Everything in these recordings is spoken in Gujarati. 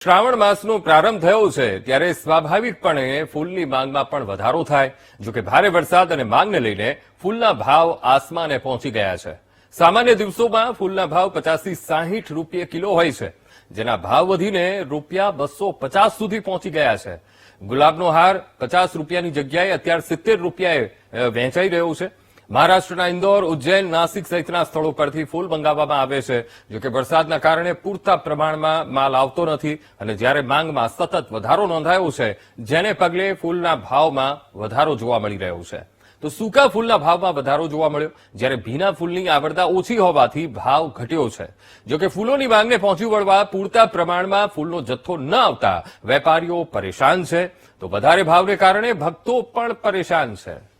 શ્રાવણ માસનો પ્રારંભ થયો છે ત્યારે સ્વાભાવિકપણે ફૂલની માંગમાં પણ વધારો થાય, જો કે ભારે વરસાદ અને માંગને લઈને ફૂલના ભાવ આસમાને પહોંચી ગયા છે. સામાન્ય દિવસોમાં ફૂલના ભાવ પચાસથી સાહીઠ રૂપિયા કિલો હોય છે, જેના ભાવ વધીને રૂપિયા બસો પચાસ સુધી પહોંચી ગયા છે. ગુલાબનો હાર પચાસ રૂપિયાની જગ્યાએ અત્યાર સિત્તેર રૂપિયાએ વહેંચાઈ રહ્યો છે. મહારાષ્ટ્રના ઇન્દોર, ઉજ્જૈન, નાસિક સહિતના સ્થળો પરથી ફૂલ મંગાવવામાં આવે છે. જોકે વરસાદના કારણે પૂરતા પ્રમાણમાં માલ આવતો નથી અને જ્યારે માંગમાં સતત વધારો નોંધાયો છે, જેને પગલે ફૂલના ભાવમાં વધારો જોવા મળી રહ્યો છે. તો સૂકા ફૂલના ભાવમાં વધારો જોવા મળ્યો. જ્યારે ભીના ફૂલની આવરદા ઓછી હોવાથી ભાવ ઘટ્યો છે. જોકે ફૂલોની માંગને પહોંચી વળવા પૂરતા પ્રમાણમાં ફૂલનો જથ્થો ન આવતા વેપારીઓ પરેશાન છે. તો વધારે ભાવને કારણે ભક્તો પણ પરેશાન છે.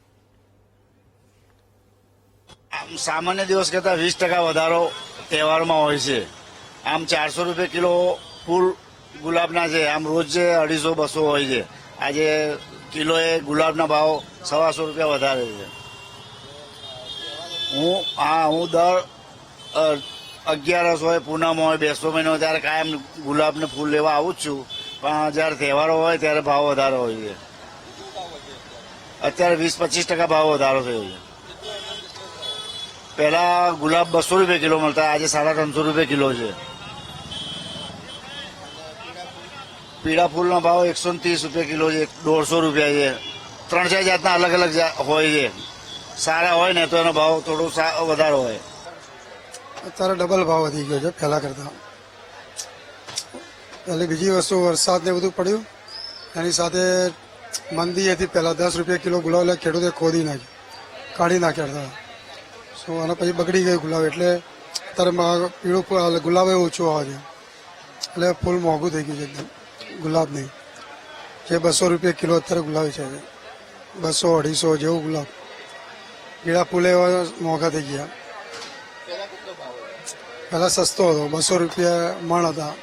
સામાન્ય દિવસ કરતાં વીસ ટકા વધારો તહેવારમાં હોય છે. આમ ચારસો રૂપિયા કિલો ફૂલ ગુલાબના છે. આમ રોજ અઢીસો, બસો હોય છે. આજે કિલોએ ગુલાબના ભાવ સવાસો રૂપિયા વધારે છે. હું, હા, હું દર અગિયારસ હોય પૂનમ હોય બેસો મહિનો ત્યારે કાયમ ગુલાબને ફૂલ લેવા આવું જ છું. પણ જ્યારે તહેવારો હોય ત્યારે ભાવ વધારો હોય છે. અત્યારે વીસ પચીસ ટકા ભાવ વધારો થયો છે. પહેલા ગુલાબ બસો રૂપિયા કિલો મળતા, આજે સાડા ત્રણસો રૂપિયા કિલો છે. પીળા ફૂલનો ભાવ એકસો ત્રીસ રૂપિયા કિલો છે દોઢસો રૂપિયા છે. ત્રણ ચાર જાતના અલગ અલગ હોય છે. સારા હોય ને તો એનો ભાવ થોડો વધારે હોય. અત્યારે ડબલ ભાવ વધી ગયો છે પહેલા કરતા. પહેલી બીજી વસ્તુ વરસાદ ને બધું પડ્યું. એની સાથે મંદી હતી પહેલા દસ રૂપિયા કિલો ગુલાબ એટલે ખેડૂતે ખોદી નાખ્યું. કાઢી નાખ્યા હતા. સો અને પછી બગડી ગયું ગુલાબ, એટલે અત્યારે પીળું ગુલાબ એ ઓછું આવે છે. એટલે ફૂલ મોંઘું થઈ ગયું છે એકદમ ગુલાબ નહીં જે બસો રૂપિયા કિલો અત્યારે ગુલાબ છે. બસો, અઢીસો જેવું ગુલાબ. પીળા ફૂલ એવા મોંઘા થઈ ગયા. પહેલાં સસ્તો હતો, બસો રૂપિયા મણ હતા.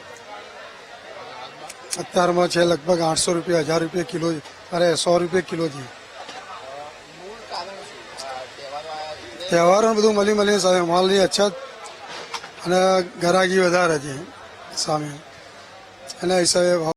અત્યારમાં છે લગભગ આઠસો રૂપિયા, હજાર રૂપિયા કિલો અરે, સો રૂપિયા કિલો છે. તહેવારો બધું મળી મળીને સામે માલની અછત અને ગરાગી વધારે છે સામે. એના હિસાબે